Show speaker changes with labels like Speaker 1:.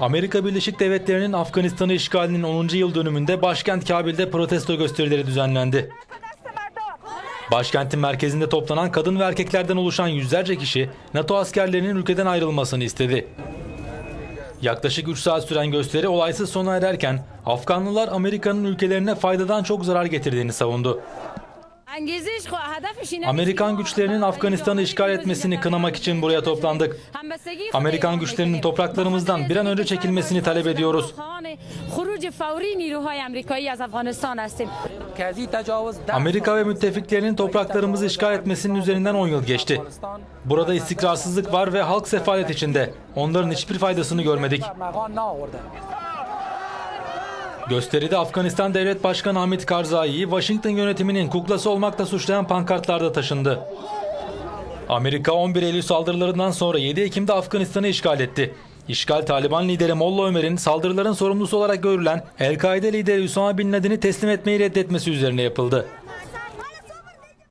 Speaker 1: Amerika Birleşik Devletleri'nin Afganistan'ı işgalinin 10. yıl dönümünde başkent Kabil'de protesto gösterileri düzenlendi. Başkentin merkezinde toplanan kadın ve erkeklerden oluşan yüzlerce kişi NATO askerlerinin ülkeden ayrılmasını istedi. Yaklaşık 3 saat süren gösteri olaysız sona ererken Afganlılar Amerika'nın ülkelerine faydadan çok zarar getirdiğini savundu. Amerikan güçlerinin Afganistan'ı işgal etmesini kınamak için buraya toplandık. Amerikan güçlerinin topraklarımızdan bir an önce çekilmesini talep ediyoruz. Amerika ve müttefiklerinin topraklarımızı işgal etmesinin üzerinden 10 yıl geçti. Burada istikrarsızlık var ve halk sefalet içinde. Onların hiçbir faydasını görmedik. Gösteride Afganistan Devlet Başkanı Hamid Karzai'yi Washington yönetiminin kuklası olmakla suçlayan pankartlarda taşındı. Amerika 11 Eylül saldırılarından sonra 7 Ekim'de Afganistan'ı işgal etti. İşgal Taliban lideri Molla Ömer'in saldırıların sorumlusu olarak görülen El-Kaide lideri Usama Bin Laden'i teslim etmeyi reddetmesi üzerine yapıldı.